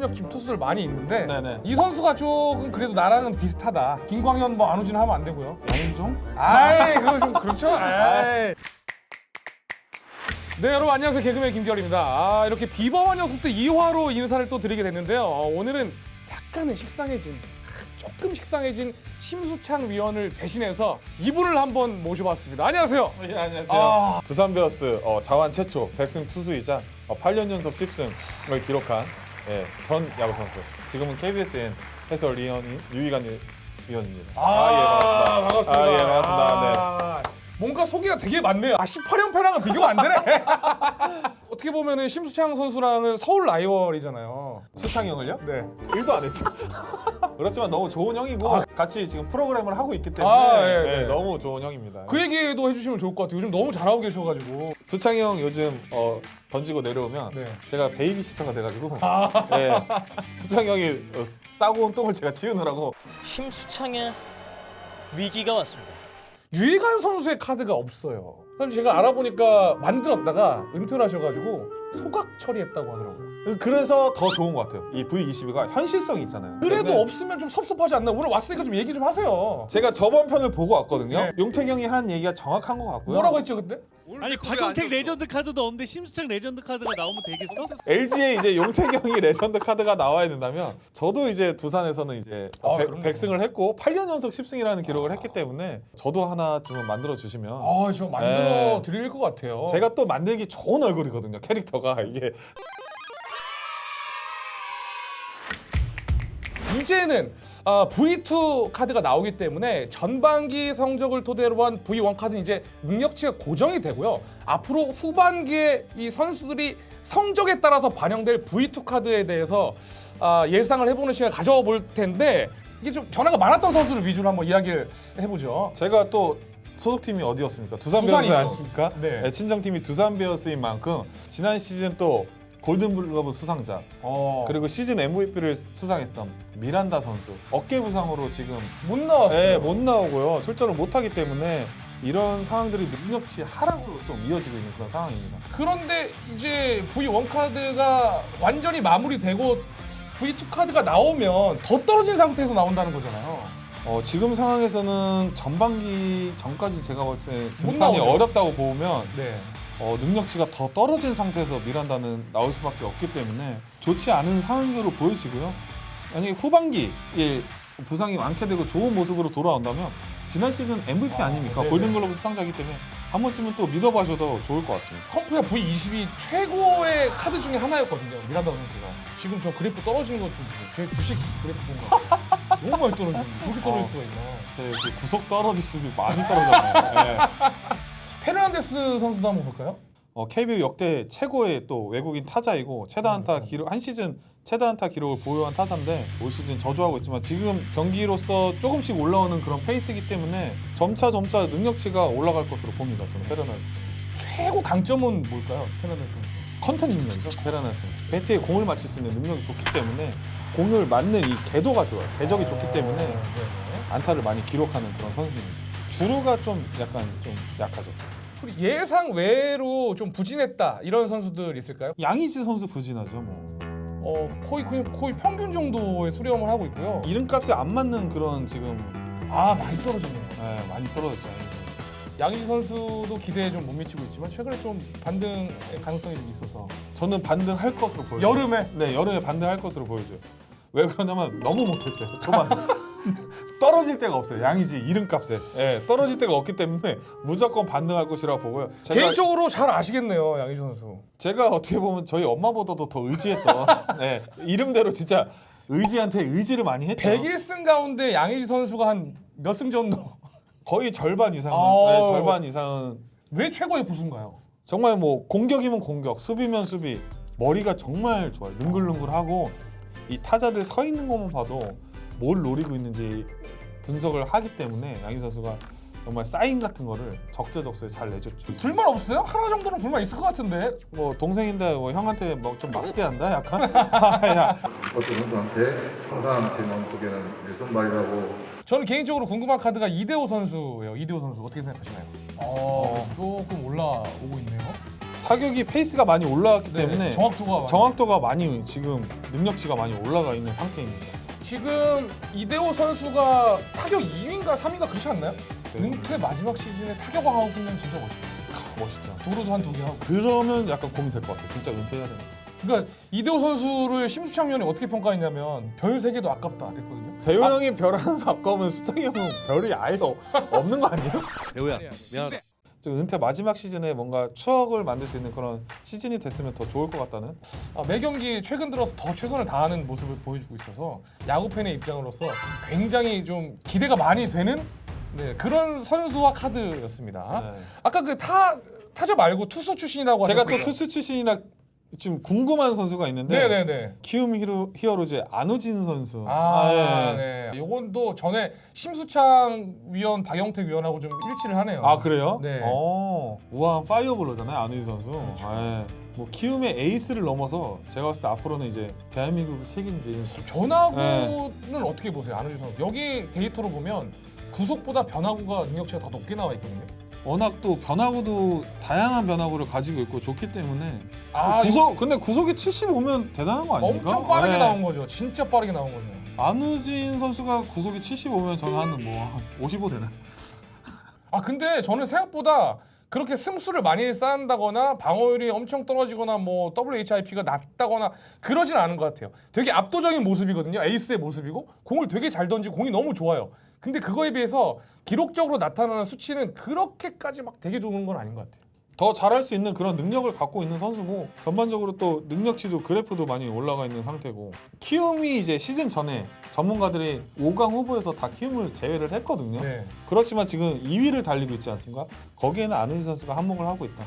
현역 지금 투수들 많이 있는데 네네. 이 선수가 조금 그래도 나랑은 비슷하다. 김광현 뭐 안우진 하면 안 되고요. 양인종? 아이 그거 좀 그렇죠. 아이. 네 여러분 안녕하세요 개그맨 김결입니다. 아 이렇게 비버원 녀석 때 2화로 인사를 또 드리게 됐는데요. 어, 오늘은 약간은 식상해진 조금 식상해진 심수창 위원을 대신해서 이분을 한번 모셔봤습니다. 안녕하세요. 예, 안녕하세요. 아. 두산 베어스 어, 자완 최초 100승 투수이자 어, 8년 연속 10승을 기록한 예, 전 야구 선수. 지금은 KBSN 해설 위원인 유희관 위- 위원입니다. 아, 예, 반갑습니다. 아, 예, 반갑습니다. 네. 아, 뭔가 소개가 되게 많네요. 아, 18연패랑은 비교가 안 되네. 어떻게 보면은 심수창 선수랑은 서울 라이벌이잖아요. 수창 형을요? 네. 일도 안 했죠. 그렇지만 너무 좋은 형이고 같이 지금 프로그램을 하고 있기 때문에 아, 예, 예, 네. 너무 좋은 형입니다. 그 얘기도 해주시면 좋을 것 같아요. 요즘 너무 잘하고 계셔가지고. 수창이 형 요즘 어, 던지고 내려오면 네. 제가 베이비시터가 돼가지고 아. 예, 수창이 형이 어, 싸고 온 똥을 제가 치우느라고 심수창의 위기가 왔습니다. 유희관 선수의 카드가 없어요. 사실 제가 알아보니까 만들었다가 은퇴를 하셔가지고 소각 처리했다고 하더라고요. 그래서 더 좋은 것 같아요. 이 V22가 현실성이 있잖아요. 그래도 때문에 없으면 좀 섭섭하지 않나? 오늘 왔으니까 좀 얘기 좀 하세요. 제가 저번 편을 보고 왔거든요. 네. 용택 형이 한 얘기가 정확한 것 같고요. 뭐라고 했죠 그때? 아니 박용택 레전드 카드도 없는데 심수창 레전드 카드가 나오면 되겠어? LG에 이제 용택 형이 레전드 카드가 나와야 된다면 저도 이제 두산에서는 이제 아, 백- 그럼요. 100 승을 했고 8년 연속 10승이라는 기록을 했기 때문에 저도 하나 좀 만들어 주시면 아, 저 만들어 네. 드릴 것 같아요. 제가 또 만들기 좋은 얼굴이거든요. 캐릭터가 이게 이제는 아, V2 카드가 나오기 때문에 전반기 성적을 토대로 한 V1 카드는 이제 능력치가 고정이 되고요. 앞으로 후반기에 이 선수들이 성적에 따라서 반영될 V2 카드에 대해서 아, 예상을 해보는 시간 가져볼 텐데 이게 좀 변화가 많았던 선수를 위주로 한번 이야기를 해보죠. 제가 또 소속팀이 어디였습니까? 두산. 베어스 아닙니까? 네. 친정팀이 두산 베어스인 만큼 지난 시즌 또 골든글러브 수상자 어, 그리고 시즌 MVP를 수상했던 미란다 선수 어깨 부상으로 지금 못 나왔어요. 예, 못 나오고요 출전을 못하기 때문에 이런 상황들이 능력치 하락으로 좀 이어지고 있는 그런 상황입니다. 그런데 이제 V1 카드가 완전히 마무리되고 V2 카드가 나오면 더 떨어진 상태에서 나온다는 거잖아요. 어, 지금 상황에서는 전반기 전까지 제가 볼때못 등판이 나오죠. 어렵다고 보면 네. 어, 능력치가 더 떨어진 상태에서 미란다는 나올 수밖에 없기 때문에 좋지 않은 상황으로 보여지고요. 만약에 후반기에 부상이 많게 되고 좋은 모습으로 돌아온다면 지난 시즌 MVP 아, 아, 닙니까 네네. 골든글러브 수상자이기 때문에 한 번쯤은 또 믿어봐셔도 좋을 것 같습니다. 컴프야 V22 최고의 카드 중에 하나였거든요. 미란다 선수가. 지금 저 그래프 떨어지는 거좀 보세요. 제 주식 그래프 보면 너무 많이 떨어지는데 그렇게 떨어질 어. 수가 있나. 제 그 구속 떨어지시도 많이 떨어졌네요. 예. 페르난데스 선수도 한번 볼까요? 어, KBO 역대 최고의 또 외국인 타자이고 최다 안타 음. 기록 한 시즌 최다 안타 기록을 보유한 타자인데 올 시즌 저조하고 있지만 지금 경기로서 조금씩 올라오는 그런 페이스이기 때문에 점차 점차 능력치가 올라갈 것으로 봅니다. 저는 페르나스 최고 강점은 뭘까요? 페르난데스 선수. 컨텐 능력이죠. 페르나스 배트에 공을 맞출 수 있는 능력이 좋기 때문에 공을 맞는 이 궤도가 좋아요. 궤적이 좋기 때문에 네, 네. 안타를 많이 기록하는 그런 선수입니다. 주루가 좀 약간 좀 약하죠. 그리고 예상 외로 좀 부진했다 이런 선수들 있을까요? 양의지 선수 부진하죠. 뭐 어 거의 그냥 거의 평균 정도의 수렴을 하고 있고요. 이름값에 안 맞는 그런 지금 아 많이 떨어졌네요. 예, 많이 떨어졌죠. 양희지 선수도 기대에 좀 못 미치고 있지만 최근에 좀 반등의 가능성이 좀 있어서 저는 반등할 것으로 보여요. 여름에 네, 여름에 반등할 것으로 보여줘요. 왜 그러냐면 너무 못했어요. 초반에 떨어질 데가 없어요. 양이지 이름값에 예, 떨어질 데가 없기 때문에 무조건 반등할 것이라고 보고요. 제가, 개인적으로 잘 아시겠네요 양희지 선수. 제가 어떻게 보면 저희 엄마보다도 더 의지했던 예, 이름대로 진짜 의지한테 의지를 많이 했죠. 101승 가운데 양희지 선수가 한 몇 승 정도 거의 절반 이상은 아우. 네, 절반 이상은 왜 최고의 부수인가요? 정말 뭐 공격이면 공격, 수비면 수비, 머리가 정말 좋아요. 능글능글하고 이 타자들 서 있는 것만 봐도 뭘 노리고 있는지 분석을 하기 때문에 양희 선수가 정말 사인 같은 거를 적재적소에 잘 내줬죠. 불만 없어요? 하나 정도는 불만 있을 것 같은데. 뭐 동생인데 뭐 형한테 뭐좀 막대한다 약간. 야, 어떤 선수한테 항상 제 마음속에는 일선발이라고 저는 개인적으로 궁금한 카드가 이대호 선수예요. 이대호 선수 어떻게 생각하시나요? 어, 조금 올라오고 있네요. 타격이 페이스가 많이 올라왔기 네, 때문에 정확도가 많이- 정확도가 많이 지금 능력치가 많이 올라가 있는 상태입니다. 지금 이대호 선수가 타격 2위인가 3위인가 그렇지 않나요? 네. 은퇴 마지막 시즌에 타격왕하고 끝내면 진짜 멋있다. 멋있죠. 도로도 한 두 개 하고. 그러면 약간 고민 될것 같아. 진짜 은퇴해야 되나? 그러니까 이대호 선수를 심수창 위원이 어떻게 평가했냐면 별 세 개도 아깝다 그랬거든요. 대호 형이 별 하나도 아까우면 수창이 형은 별이 아예 어- 없는 거 아니에요? 대호야 미안하다. 저 은퇴 마지막 시즌에 뭔가 추억을 만들 수 있는 그런 시즌이 됐으면 더 좋을 것 같다는. 아, 매 경기 최근 들어서 더 최선을 다하는 모습을 보여주고 있어서 야구 팬의 입장으로서 굉장히 좀 기대가 많이 되는 네, 그런 선수와 카드였습니다. 네. 아까 그 타 타자 말고 투수 출신이라고 제가 또 하셨어요. 투수 출신이라 좀 궁금한 선수가 있는데 네네네. 키움 히로, 히어로즈의 안우진 선수. 아, 예. 네. 요건 또 전에 심수창 위원, 박영택 위원하고 좀 일치를 하네요. 아 그래요? 네. 어, 우아한 파이어볼러잖아요 안우진 선수. 그렇죠. 예. 뭐 키움의 에이스를 넘어서 제가 봤을 때 앞으로는 이제 대한민국을 책임질 변화구는 네. 어떻게 보세요, 안우진 선수? 여기 데이터로 보면 구속보다 변화구가 능력치가 더 높게 나와 있거든요. 워낙 또 변화구도 다양한 변화구를 가지고 있고 좋기 때문에 아, 구속 근데 구속이 75면 대단한 거 아닙니까? 엄청 빠르게 예. 나온 거죠. 진짜 빠르게 나온 거죠. 안우진 선수가 구속이 75면 저는 한뭐 55 되나? 아 근데 저는 생각보다 그렇게 승수를 많이 쌓는다거나 방어율이 엄청 떨어지거나 뭐 WHIP가 낮다거나 그러진 않은 것 같아요. 되게 압도적인 모습이거든요. 에이스의 모습이고 공을 되게 잘 던지고 공이 너무 좋아요. 근데 그거에 비해서 기록적으로 나타나는 수치는 그렇게까지 막 되게 좋은 건 아닌 것 같아요. 더 잘할 수 있는 그런 능력을 갖고 있는 선수고 전반적으로 또 능력치도 그래프도 많이 올라가 있는 상태고 키움이 이제 시즌 전에 전문가들이 5강 후보에서 다 키움을 제외를 했거든요. 네. 그렇지만 지금 2위를 달리고 있지 않습니까? 거기에는 안우진 선수가 한몫을 하고 있다.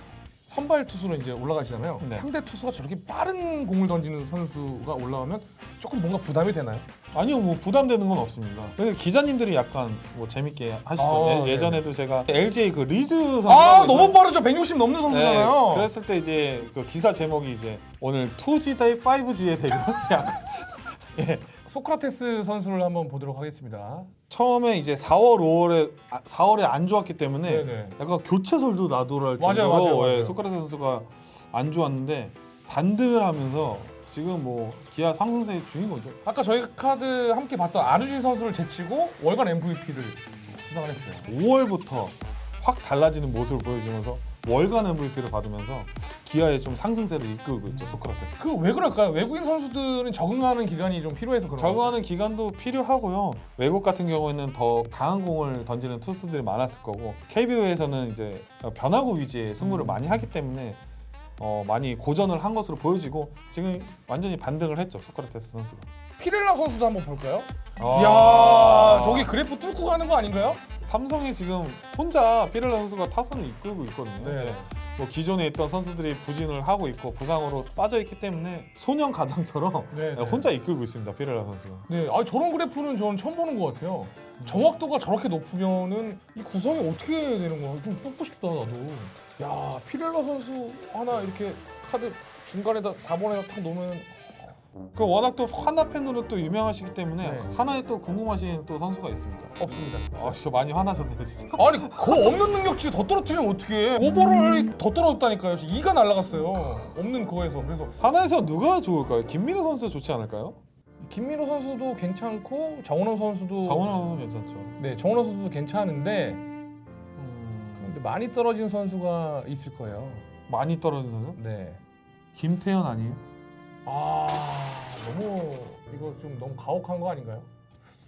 선발 투수로 이제 올라가시잖아요. 네. 상대 투수가 저렇게 빠른 공을 던지는 선수가 올라오면 조금 뭔가 부담이 되나요? 아니요, 뭐 부담되는 건 없습니다. 근데 기자님들이 약간 뭐 재밌게 하시죠. 아, 예, 전에도 제가 LG 그 리즈 선수 아 너무 빠르죠. 160 넘는 선수잖아요. 네, 그랬을 때 이제 그 기사 제목이 이제 오늘 2G 대 5G의 대결. 예. 소크라테스 선수를 한번 보도록 하겠습니다. 처음에 이제 4월 5월에 아, 4월에 안 좋았기 때문에 네네. 약간 교체설도 나돌할 맞아요, 정도로 맞아요, 맞아요. 예, 소크라테스 선수가 안 좋았는데 반등을 하면서 지금 뭐 기아 상승세의 주인공이죠. 아까 저희 카드 함께 봤던 아르진 선수를 제치고 월간 MVP를 수상을 했어요. 5월부터 확 달라지는 모습을 보여주면서 월간 MVP를 받으면서 기아의 좀 상승세를 이끌고 있죠 소크라테스. 그 왜 그럴까요? 외국인 선수들은 적응하는 기간이 좀 필요해서 그런 적응하는 기간도 필요하고요. 외국 같은 경우에는 더 강한 공을 던지는 투수들이 많았을 거고 KBO에서는 이제 변화구 위주의 승부를 많이 하기 때문에 어, 많이 고전을 한 것으로 보여지고 지금 완전히 반등을 했죠 소크라테스 선수가. 피렐라 선수도 한번 볼까요? 아. 이야 저기 그래프 뚫고 가는 거 아닌가요? 삼성이 지금 혼자 피렐라 선수가 타선을 이끌고 있거든요. 네. 뭐 기존에 있던 선수들이 부진을 하고 있고 부상으로 빠져 있기 때문에 소년 가장처럼 네, 네. 혼자 이끌고 있습니다 피렐라 선수가. 네, 아 저런 그래프는 저는 처음 보는 것 같아요. 정확도가 저렇게 높으면은 이 구성이 어떻게 되는 거야? 좀 뽑고 싶다 나도. 야 피렐라 선수 하나 이렇게 카드 중간에다 4번에다 탁 놓으면 그 워낙 또 하나 팬으로 또 유명하시기 때문에 네. 하나에 또 궁금하신 또 선수가 있습니까? 없습니다. 아 진짜 많이 화나셨네요 진짜. 아니 그 없는 능력치 더 떨어뜨리면 어떻게? 오버롤이 더 떨어졌다니까요. 2가 날라갔어요. 없는 그거에서 그래서 하나에서 누가 좋을까요? 김민호 선수 좋지 않을까요? 김민호 선수도 괜찮고 정은호 선수도 정원호 선수 괜찮죠. 네 정은호 선수도 괜찮은데 음, 근데 많이 떨어진 선수가 있을 거예요. 많이 떨어진 선수? 네. 김태현 아니에요? 아 너무 이거 좀 너무 가혹한 거 아닌가요?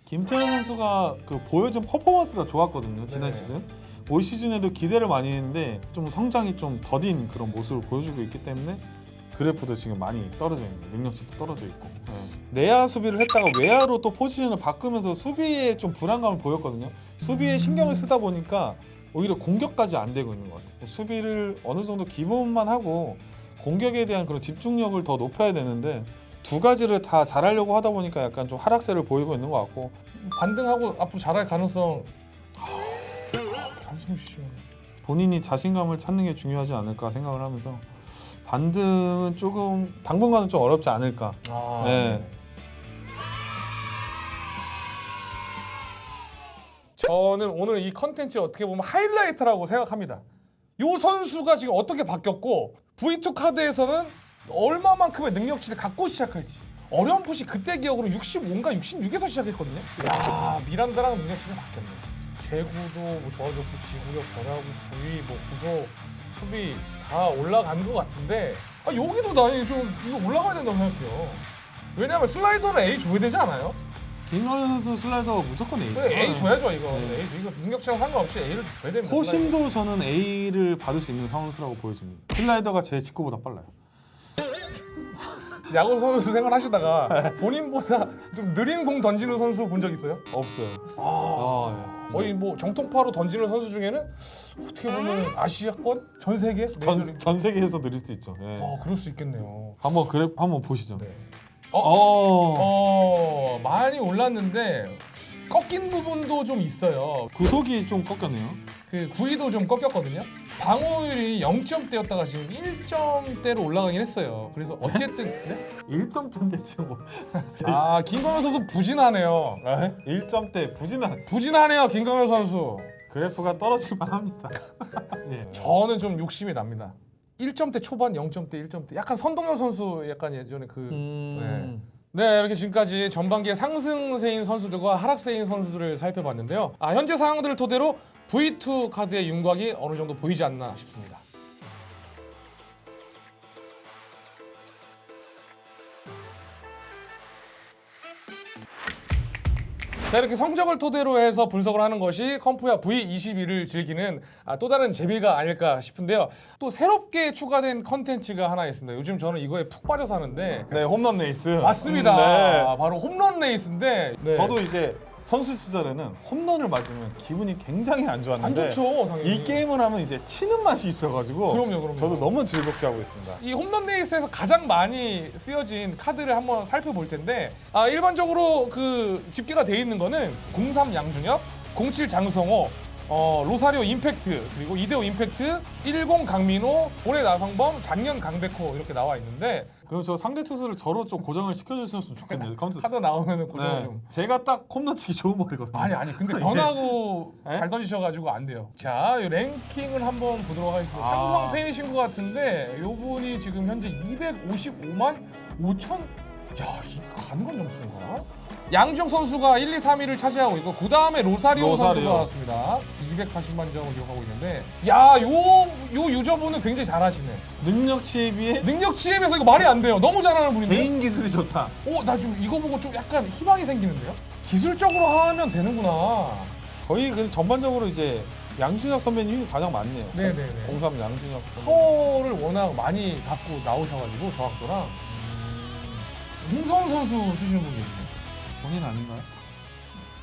김태현 선수가 그 보여준 퍼포먼스가 좋았거든요 지난 네. 시즌. 올 시즌에도 기대를 많이 했는데 좀 성장이 좀 더딘 그런 모습을 보여주고 있기 때문에 그래프도 지금 많이 떨어져 있는. 능력치도 떨어져 있고 네. 내야 수비를 했다가 외야로 또 포지션을 바꾸면서 수비에 좀 불안감을 보였거든요 수비에 신경을 쓰다 보니까 오히려 공격까지 안 되고 있는 것 같아요 수비를 어느 정도 기본만 하고 공격에 대한 그런 집중력을 더 높여야 되는데 두 가지를 다 잘하려고 하다 보니까 약간 좀 하락세를 보이고 있는 것 같고 반등하고 앞으로 잘할 가능성 한숨 쉬시면 본인이 자신감을 찾는 게 중요하지 않을까 생각을 하면서 반등은 조금 당분간은 좀 어렵지 않을까. 아, 네. 저는 오늘 이 컨텐츠 어떻게 보면 하이라이트라고 생각합니다. 요 선수가 지금 어떻게 바뀌었고 V2 카드에서는 얼마만큼의 능력치를 갖고 시작할지 어렴풋이 그때 기억으로 65인가 66에서 시작했거든요. 야 미란다랑 능력치가 바뀌었네. 제구도 뭐 좋아졌고 지구력, 변화구, 부위, 뭐 구속, 수비 다 올라간 것 같은데 아, 여기도 나는 좀 이거 올라가야 된다고 생각해요. 왜냐면 슬라이더는 A 줘야 되지 않아요? 김광현 선수 슬라이더 무조건 A죠. 그 A 줘야죠 이거. 네. A 줘. 이거 능력치랑 상관없이 A를 줘야 됩니다. 호심도 저는 A를 받을 수 있는 선수라고 보여집니다. 슬라이더가 제 직구보다 빨라요. 야구 선수 생활하시다가 본인보다 좀 느린 공 던지는 선수 본 적 있어요? 없어요. 아, 아, 예. 거의 뭐 정통파로 던지는 선수 중에는 어떻게 보면 아시아권 전 세계 전, 메이저리그- 전 세계에서 느릴 수 있죠. 예. 어 그럴 수 있겠네요. 한번 그래 한번 보시죠. 네. 어. 어 많이 올랐는데 꺾인 부분도 좀 있어요. 구속이 좀 꺾였네요. 그 구위도 좀 꺾였거든요. 방어율이 0점대였다가 지금 1점대로 올라가긴 했어요. 그래서 어쨌든 네? 1점대인데 지금 뭐 아 김광현 선수 부진하네요. 1점대 부진한 부진하네요 김광현 선수. 그래프가 떨어질 만 합니다. 예. 저는 좀 욕심이 납니다. 1점대 초반, 0점대, 1점대. 약간 선동열 선수 약간 예전에 그 음. 네, 이렇게 지금까지 전반기에 상승세인 선수들과 하락세인 선수들을 살펴봤는데요. 아, 현재 상황들을 토대로 V2 카드의 윤곽이 어느 정도 보이지 않나 싶습니다. 자 이렇게 성적을 토대로 해서 분석을 하는 것이 컴프야 V21을 즐기는 아, 또 다른 재미가 아닐까 싶은데요. 또 새롭게 추가된 컨텐츠가 하나 있습니다. 요즘 저는 이거에 푹 빠져 사는데 네, 홈런 레이스. 맞습니다. 음, 네. 아, 바로 홈런 레이스인데 네. 저도 이제 선수 시절에는 홈런을 맞으면 기분이 굉장히 안안 좋았는데 좋죠, 당연히. 이 게임을 하면 이제 치는 맛이 있어가지고 그럼요, 그럼요. 저도 너무 즐겁게 하고 있습니다. 이 홈런 레이스에서 가장 많이 쓰여진 카드를 한번 살펴볼 텐데 아, 일반적으로 그 집계가 돼 있는 거는 03 양준혁, 07 장성호, 어, 로사리오 임팩트 그리고 이대호 임팩트, 10 강민호, 올해 나성범, 작년 강백호 이렇게 나와 있는데 그럼 저 상대 투수를 저로 좀 고정을 시켜주셨으면 좋겠네요. 컴퓨터. 카드 나오면은 고정 네. 좀 제가 딱 홈런 치기 좋은 머리거든요. 아니 아니 근데 변하고 예? 잘 던지셔가지고 안 돼요. 자, 이 랭킹을 한번 보도록 하겠습니다. 아. 삼성 팬이신 것 같은데 요 분이 지금 현재 255만 5천. 야, 이거 가능한 점수인가? 양주혁 선수가 1, 2, 3위를 차지하고 있고 그 다음에 로사리오, 로사리오. 선수가 나왔습니다. 240만 점을 기록하고 있는데 야, 요, 요 유저분은 굉장히 잘하시네. 능력 시비에 능력 치엠에서 이거 말이 안 돼요. 너무 잘하는 분인데. 개인 기술이 좋다. 오, 나 지금 이거 보고 좀 약간 희망이 생기는데요? 기술적으로 하면 되는구나. 거의 그 전반적으로 이제 양준혁 선배님이 가장 많네요. 네네네. 03 양준혁. 선배님. 파워를 워낙 많이 갖고 나오셔가지고 정확도랑 홍성훈 선수 쓰시는 분이 계시네요. 본인 아닌가요?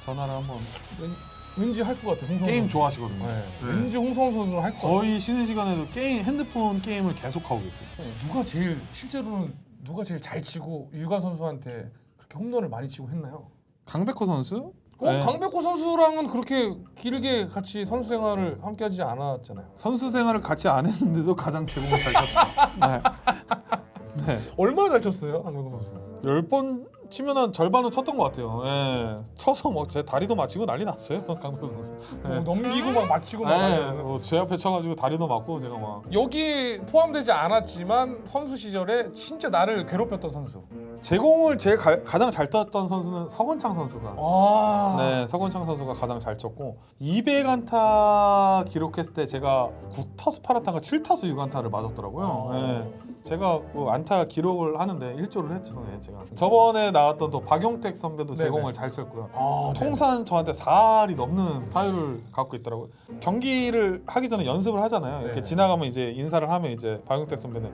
전화를 한번 왠- 왠지 할 것 같아요. 홍성훈 게임 선수. 좋아하시거든요. 네. 네. 왠지 홍성훈 선수는 할것 같아요. 거의 쉬는 시간에도 게임 핸드폰 게임을 계속 하고 있어요. 누가 제일 실제로는 누가 제일 잘 치고 유관 선수한테 그렇게 홈런을 많이 치고 했나요? 강백호 선수? 어, 네. 강백호 선수랑은 그렇게 길게 같이 선수 생활을 함께 하지 않았잖아요. 선수 생활을 같이 안 했는데도 가장 제공을 잘 쳤다. 네. 네. 얼마나 잘 쳤어요, 강백호 선수? 열번 치면 한 절반은 쳤던 것 같아요. 예. 쳐서 뭐 제 다리도 맞히고 난리 났어요. 강백호 선수. 뭐 네. 넘기고 막 맞히고 막. 네. 하는. 뭐제 앞에 쳐가지고 다리도 맞고 제가 막 여기 포함되지 않았지만 선수 시절에 진짜 나를 괴롭혔던 선수. 제공을 제일 가, 가장 잘 떴던 선수는 서건창 선수가 아, 네, 서건창 선수가 가장 잘 쳤고 200안타 기록했을 때 제가 9타수 8안타가 7타수 6안타를 맞았더라고요. 아. 네. 제가 뭐 안타 기록을 하는데 1조를 했죠. 네, 제가. 저번에 나왔던 또 박용택 선배도 네네. 제공을 잘 쳤고요. 아, 통산 저한테 4할이 넘는 타율을 갖고 있더라고요. 경기를 하기 전에 연습을 하잖아요. 이렇게 네네. 지나가면 이제 인사를 하면 이제 박용택 선배는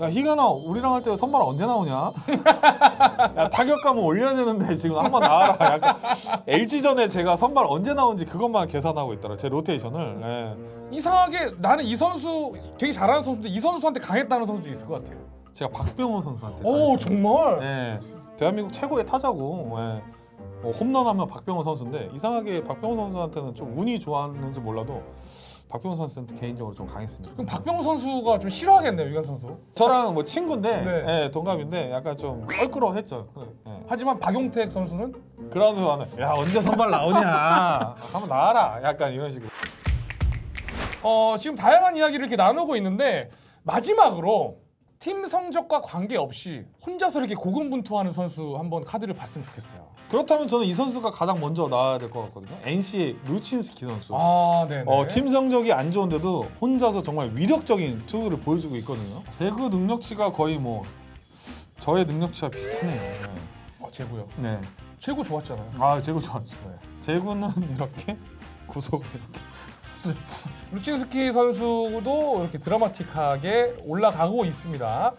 야 희가나 우리랑 할 때 선발 언제 나오냐? 야 타격감은 올려야 되는데 지금 한번 나와라. 약간 LG전에 제가 선발 언제 나온지 그것만 계산하고 있더라고요. 제 로테이션을. 네. 이상하게 나는 이 선수 되게 잘하는 선수인데 이 선수한테 강했다는 선수도 있을 것 같아요. 제가 박병호 선수한테. 오 정말. 네. 대한민국 최고의 타자고. 네. 뭐 홈런하면 박병호 선수인데 이상하게 박병호 선수한테는 좀 운이 좋았는지 몰라도 박병호 선수한테 개인적으로 좀 강했습니다. 그럼 박병호 선수가 좀 싫어하겠네요, 유관 선수. 저랑 뭐 친구인데 네. 네, 동갑인데 약간 좀 껄끄러워했죠. 네. 하지만 박용택 선수는 그라운드 하면 야 언제 선발 나오냐 한번 나와라 약간 이런 식으로 어, 지금 다양한 이야기를 이렇게 나누고 있는데 마지막으로 팀 성적과 관계없이 혼자서 이렇게 고군분투하는 선수 한번 카드를 봤으면 좋겠어요. 그렇다면 저는 이 선수가 가장 먼저 나와야 될 것 같거든요. NC의 루친스키 선수. 아, 네. 어, 팀 성적이 안 좋은데도 혼자서 정말 위력적인 투구를 보여주고 있거든요. 제구 능력치가 거의 뭐 저의 능력치와 비슷하네요. 어, 제구요. 네. 제구 좋았잖아요. 아 제구 좋았죠. 네. 제구는 이렇게 구속 루친스키 선수도 이렇게 드라마틱하게 올라가고 있습니다.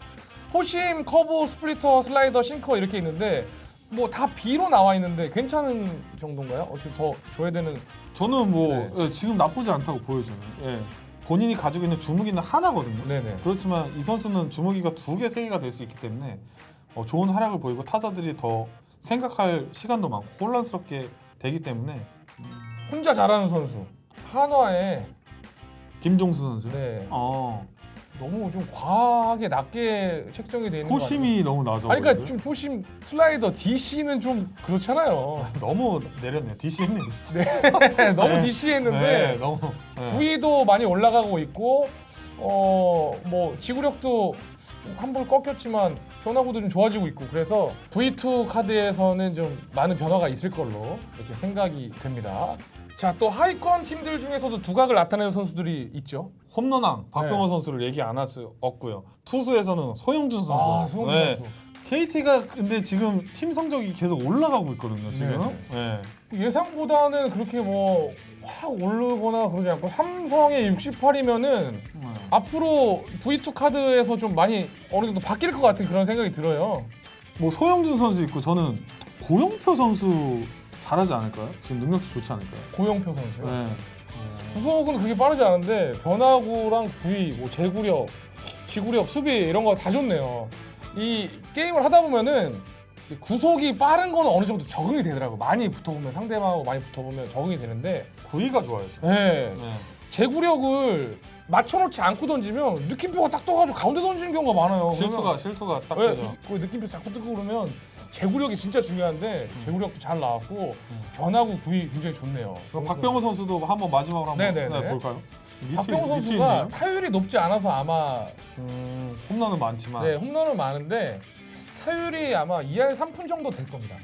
호심, 커브, 스플리터, 슬라이더, 싱커 이렇게 있는데 뭐 다 B로 나와 있는데 괜찮은 정도인가요? 어떻게 더 줘야 되는 저는 뭐 네. 예, 지금 나쁘지 않다고 보여져요. 예. 본인이 가지고 있는 주무기는 하나거든요. 네네. 그렇지만 이 선수는 주무기가 두 개, 세 개가 될 수 있기 때문에 어, 좋은 활약을 보이고 타자들이 더 생각할 시간도 많고 혼란스럽게 되기 때문에 혼자 잘하는 선수 한화에 김종수 선수. 네 어, 너무 좀 과하게 낮게 책정이 되어 있는 거 호심이 너무 낮아. 아니 그러니까 보이고요. 좀 호심 슬라이더 DC는 좀 그렇잖아요. 너무 내렸네요. DC 했네 진짜. 네, 너무 네. DC 네, 했는데 너무. 네. V도 많이 올라가고 있고 어 뭐 지구력도 한 번 꺾였지만 변화구도 좀 좋아지고 있고 그래서 V2 카드에서는 좀 많은 변화가 있을 걸로 이렇게 생각이 됩니다. 자 또 하위권 팀들 중에서도 두각을 나타내는 선수들이 있죠. 홈런왕 박병호 네. 선수를 얘기 안 할 수 없고요. 투수에서는 소영준 선수. 아 송훈 네. 선수. KT가 근데 지금 팀 성적이 계속 올라가고 있거든요. 지금. 네. 예상보다는 그렇게 뭐 확 오르거나 그러지 않고 삼성의 68이면은 앞으로 V2 카드에서 좀 많이 어느 정도 바뀔 것 같은 그런 생각이 들어요. 뭐 소영준 선수 있고 저는 고영표 선수 잘하지 않을까요? 지금 능력치 좋지 않을까요? 고영표 선수요. 네. 구속은 그렇게 빠르지 않은데 변화구랑 구위, 뭐 제구력, 지구력, 수비 이런 거 다 좋네요. 이 게임을 하다 보면은 이 구속이 빠른 거는 어느 정도 적응이 되더라고. 많이 붙어보면 상대방하고 많이 붙어보면 적응이 되는데, 구위가 좋아요. 지금. 네. 네. 제구력을 맞춰놓지 않고 던지면 느낌표가 딱 떠가지고 가운데 던지는 경우가 많아요. 실투가 실투가 딱왜 되죠. 그 느낌표 자꾸 뜨고 그러면 제구력이 진짜 중요한데 제구력도 잘 나왔고 변화구 구위 굉장히 좋네요. 그럼 박병호 선수도 한번 마지막으로 한번 네 네 네. 네, 볼까요? 밑에- 박병호 밑에 선수가 있네요. 타율이 높지 않아서 아마 음, 홈런은 많지만 네, 홈런은 많은데 타율이 아마 2할 3푼 정도 될 겁니다.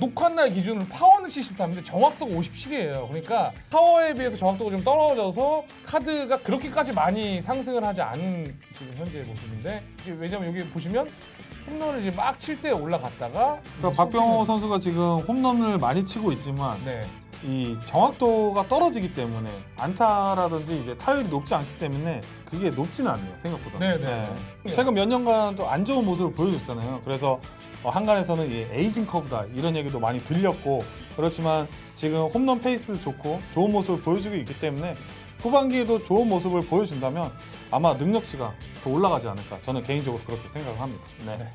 녹화 날 기준으로 파워는 73인데 정확도가 57이에요. 그러니까 파워에 비해서 정확도가 좀 떨어져서 카드가 그렇게까지 많이 상승을 하지 않은 지금 현재 모습인데 이게 왜냐면 여기 보시면 홈런을 이제 막 칠 때 올라갔다가 그러니까 박병호 선수가 지금 홈런을 많이 치고 있지만 네. 이 정확도가 떨어지기 때문에 안타라든지 이제 타율이 높지 않기 때문에 그게 높지는 않네요 생각보다. 네, 네, 네. 최근 몇 년간 또 안 좋은 모습을 보여줬잖아요. 그래서 어, 한간에서는 이 에이징 커브다 이런 얘기도 많이 들렸고 그렇지만 지금 홈런 페이스도 좋고 좋은 모습을 보여주고 있기 때문에 후반기에도 좋은 모습을 보여준다면 아마 능력치가 더 올라가지 않을까 저는 개인적으로 그렇게 생각을 합니다. 네. 네.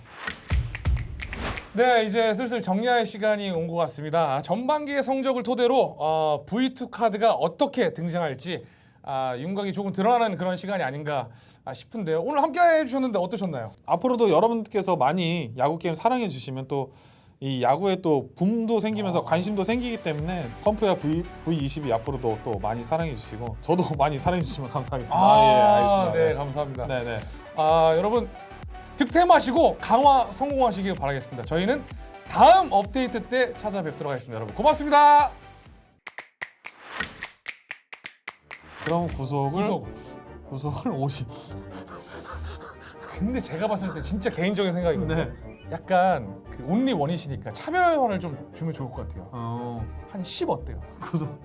네, 이제 슬슬 정리할 시간이 온 것 같습니다. 전반기의 성적을 토대로 어, V2 카드가 어떻게 등장할지 아, 윤곽이 조금 드러나는 그런 시간이 아닌가 아, 싶은데요. 오늘 함께 해주셨는데 어떠셨나요? 앞으로도 여러분께서 많이 야구 게임 사랑해 주시면 또 이 야구에 또 붐도 생기면서 아. 관심도 생기기 때문에 펌프야 V V22 앞으로도 또 많이 사랑해 주시고 저도 많이 사랑해 주시면 감사하겠습니다. 아, 예, 네, 감사합니다. 네, 네. 아, 여러분 득템하시고 강화 성공하시길 바라겠습니다. 저희는 다음 업데이트 때 찾아뵙도록 하겠습니다. 여러분 고맙습니다. 그럼 구속을 구속. 구속을 50. 근데 제가 봤을 때 진짜 개인적인 생각이거든요. 네. 약간 그 온리 원이시니까 차별화를 좀 주면 좋을 것 같아요. 어. 한 10 어때요? 구속.